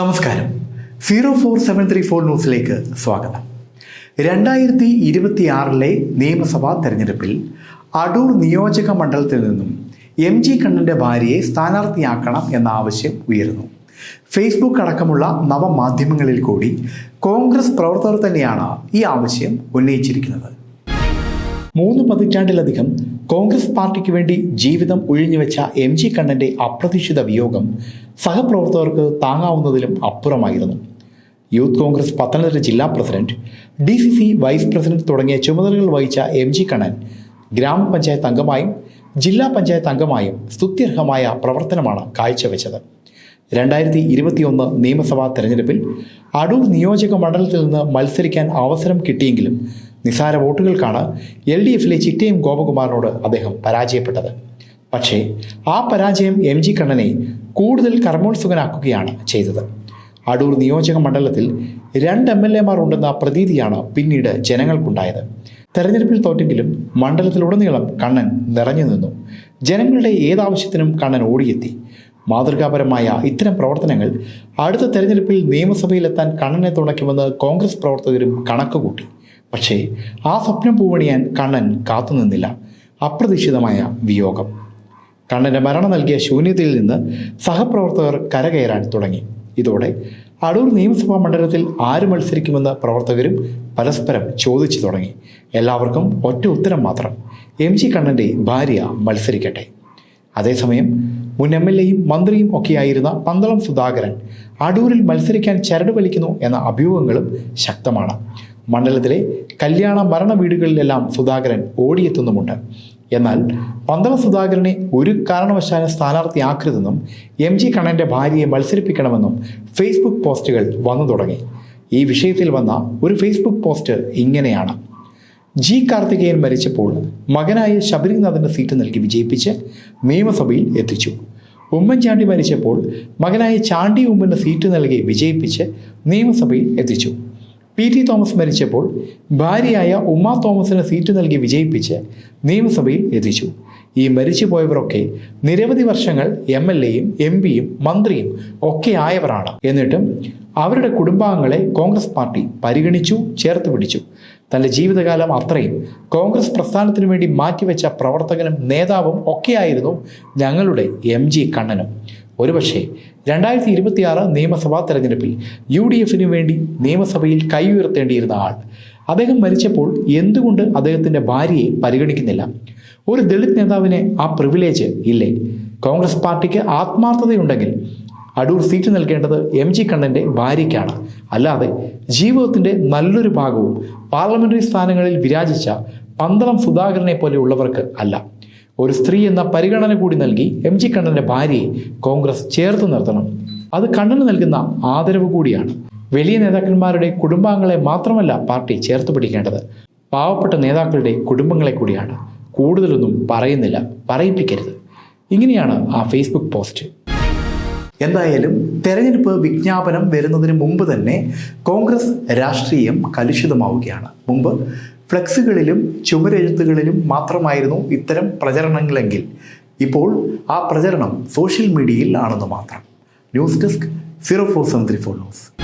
നമസ്കാരം. Zero four seven three four ന്യൂസിലേക്ക് സ്വാഗതം. രണ്ടായിരത്തി ഇരുപത്തി ആറിലെ നിയമസഭാ തെരഞ്ഞെടുപ്പിൽ അടൂർ നിയോജക മണ്ഡലത്തിൽ നിന്നും എം ജി കണ്ണന്റെ ഭാര്യയെ സ്ഥാനാർത്ഥിയാക്കണം എന്ന ആവശ്യം ഉയരുന്നു. ഫേസ്ബുക്ക് അടക്കമുള്ള നവമാധ്യമങ്ങളിൽ കൂടി കോൺഗ്രസ് പ്രവർത്തകർ തന്നെയാണ് ഈ ആവശ്യം ഉന്നയിച്ചിരിക്കുന്നത്. മൂന്ന് പതിറ്റാണ്ടിലധികം കോൺഗ്രസ് പാർട്ടിക്ക് വേണ്ടി ജീവിതം ഒഴിഞ്ഞുവെച്ച എം ജി കണ്ണന്റെ അപ്രതീക്ഷിത വിയോഗം സഹപ്രവർത്തകർക്ക് താങ്ങാവുന്നതിലും അപ്പുറമായിരുന്നു. യൂത്ത് കോൺഗ്രസ് പത്തനംതിട്ട ജില്ലാ president D C C vice president തുടങ്ങിയ ചുമതലകൾ വഹിച്ച എം ജി കണ്ണൻ ഗ്രാമപഞ്ചായത്ത് അംഗമായും ജില്ലാ പഞ്ചായത്ത് അംഗമായും സ്തുത്യർഹമായ പ്രവർത്തനമാണ് കാഴ്ചവെച്ചത്. രണ്ടായിരത്തി ഇരുപത്തിയൊന്ന് നിയമസഭാ തെരഞ്ഞെടുപ്പിൽ അടൂർ നിയോജക മണ്ഡലത്തിൽ നിന്ന് മത്സരിക്കാൻ അവസരം കിട്ടിയെങ്കിലും നിസാര വോട്ടുകൾക്കാണ് എൽ ഡി എഫിലെ ചിറ്റയും ഗോപകുമാറിനോട് അദ്ദേഹം പരാജയപ്പെട്ടത്. പക്ഷേ ആ പരാജയം എം ജി കണ്ണനെ കൂടുതൽ കർമ്മോത്സുകനാക്കുകയാണ് ചെയ്തത്. അടൂർ നിയോജക മണ്ഡലത്തിൽ രണ്ട് എം എൽ എമാർ ഉണ്ടെന്ന പ്രതീതിയാണ് പിന്നീട് ജനങ്ങൾക്കുണ്ടായത്. തെരഞ്ഞെടുപ്പിൽ തോറ്റെങ്കിലും മണ്ഡലത്തിലുടനീളം കണ്ണൻ നിറഞ്ഞു നിന്നു. ജനങ്ങളുടെ ഏതാവശ്യത്തിനും കണ്ണൻ ഓടിയെത്തി. മാതൃകാപരമായ ഇത്തരം പ്രവർത്തനങ്ങൾ അടുത്ത തെരഞ്ഞെടുപ്പിൽ നിയമസഭയിലെത്താൻ കണ്ണനെ തുണയ്ക്കുമെന്ന് കോൺഗ്രസ് പ്രവർത്തകരും കണക്കുകൂട്ടി. പക്ഷേ ആ സ്വപ്നം പൂവണിയാൻ കണ്ണൻ കാത്തുനിന്നില്ല അപ്രതീക്ഷിതമായ വിയോഗം. കണ്ണന്റെ മരണം നൽകിയ ശൂന്യതയിൽ നിന്ന് സഹപ്രവർത്തകർ കരകയറാൻ തുടങ്ങി. ഇതോടെ അടൂർ നിയമസഭാ മണ്ഡലത്തിൽ ആര് മത്സരിക്കുമെന്ന് പ്രവർത്തകരും പരസ്പരം ചോദിച്ചു തുടങ്ങി. എല്ലാവർക്കും ഒറ്റ ഉത്തരം മാത്രം. എം ജി കണ്ണന്റെ ഭാര്യ മത്സരിക്കട്ടെ. അതേസമയം മുൻ എം എൽ എയും മന്ത്രിയും ഒക്കെയായിരുന്ന പന്തളം സുധാകരൻ അടൂരിൽ മത്സരിക്കാൻ ചരട് വലിക്കുന്നു എന്ന അഭ്യൂഹങ്ങളും ശക്തമാണ്. മണ്ഡലത്തിലെ കല്യാണ മരണ വീടുകളിലെല്ലാം സുധാകരൻ ഓടിയെത്തുന്നുമുണ്ട്. എന്നാൽ പന്തളം സുധാകരനെ ഒരു കാരണവശാലും സ്ഥാനാർത്ഥിയാക്കരുതെന്നും എം ജി കണ്ണന്റെ ഭാര്യയെ മത്സരിപ്പിക്കണമെന്നും ഫേസ്ബുക്ക് പോസ്റ്റുകൾ വന്നു തുടങ്ങി. ഈ വിഷയത്തിൽ വന്ന ഒരു ഫേസ്ബുക്ക് പോസ്റ്റ് ഇങ്ങനെയാണ്. ജി കാർത്തികേയൻ മരിച്ചപ്പോൾ മകനായ ശബരിനാഥന്റെ സീറ്റ് നൽകി വിജയിപ്പിച്ച് നിയമസഭയിൽ എത്തിച്ചു. ഉമ്മൻചാണ്ടി മരിച്ചപ്പോൾ മകനായ ചാണ്ടി ഉമ്മന് സീറ്റ് നൽകി വിജയിപ്പിച്ച് നിയമസഭയിൽ എത്തിച്ചു. പി ടി തോമസ് മരിച്ചപ്പോൾ ഭാര്യയായ ഉമ്മ തോമസിന് സീറ്റ് നൽകി വിജയിപ്പിച്ച് നിയമസഭയിൽ എത്തിച്ചു. ഈ മരിച്ചുപോയവരൊക്കെ നിരവധി വർഷങ്ങൾ എം എൽ എയും എം പിയും മന്ത്രിയും ഒക്കെ ആയവരാണ്. എന്നിട്ടും അവരുടെ കുടുംബാംഗങ്ങളെ കോൺഗ്രസ് പാർട്ടി പരിഗണിച്ചു ചേർത്ത് പിടിച്ചു. തന്റെ ജീവിതകാലം അത്രയും കോൺഗ്രസ് പ്രസ്ഥാനത്തിനു വേണ്ടി മാറ്റിവെച്ച പ്രവർത്തകനും നേതാവും ഒക്കെയായിരുന്നു ഞങ്ങളുടെ എം ജി കണ്ണനും. ഒരുപക്ഷെ രണ്ടായിരത്തി ഇരുപത്തിയാറ് നിയമസഭാ തെരഞ്ഞെടുപ്പിൽ യു ഡി എഫിന് വേണ്ടി നിയമസഭയിൽ കൈ ഉയർത്തേണ്ടിയിരുന്ന ആൾ. അദ്ദേഹം മരിച്ചപ്പോൾ എന്തുകൊണ്ട് അദ്ദേഹത്തിന്റെ ഭാര്യയെ പരിഗണിക്കുന്നില്ല? ഒരു ദളിത് നേതാവിന് ആ പ്രിവിലേജ് ഇല്ലേ? കോൺഗ്രസ് പാർട്ടിക്ക് ആത്മാർത്ഥതയുണ്ടെങ്കിൽ അടൂർ സീറ്റ് നൽകേണ്ടത് എം ജി കണ്ണന്റെ ഭാര്യയ്ക്കാണ്. അല്ലാതെ ജീവിതത്തിന്റെ നല്ലൊരു ഭാഗവും പാർലമെന്ററി സ്ഥാനങ്ങളിൽ വിരാജിച്ച പന്തളം സുധാകരനെ പോലെയുള്ളവർക്ക് അല്ല. ഒരു സ്ത്രീ എന്ന പരിഗണന കൂടി നൽകി എം ജി കണ്ണന്റെ ഭാര്യയെ കോൺഗ്രസ് ചേർത്ത് നിർത്തണം. അത് കണ്ണന് നൽകുന്ന ആദരവ് കൂടിയാണ്. വലിയ നേതാക്കന്മാരുടെ കുടുംബാംഗങ്ങളെ മാത്രമല്ല പാർട്ടി ചേർത്ത് പിടിക്കേണ്ടത്. പാവപ്പെട്ട നേതാക്കളുടെ കുടുംബങ്ങളെ കൂടിയാണ്. കൂടുതലൊന്നും പറയുന്നില്ല പറയിപ്പിക്കരുത്. ഇങ്ങനെയാണ് ആ ഫേസ്ബുക്ക് പോസ്റ്റ്. എന്തായാലും തെരഞ്ഞെടുപ്പ് വിജ്ഞാപനം വരുന്നതിന് മുമ്പ് തന്നെ കോൺഗ്രസ് രാഷ്ട്രീയം കലുഷിതമാവുകയാണ്. മുമ്പ് ഫ്ലെക്സുകളിലും ചുമരെഴുത്തുകളിലും മാത്രമായിരുന്നു ഇത്തരം പ്രചരണങ്ങളെങ്കിൽ. ഇപ്പോൾ ആ പ്രചരണം സോഷ്യൽ മീഡിയയിൽ ആണെന്ന് മാത്രം. News desk zero four seven three four news.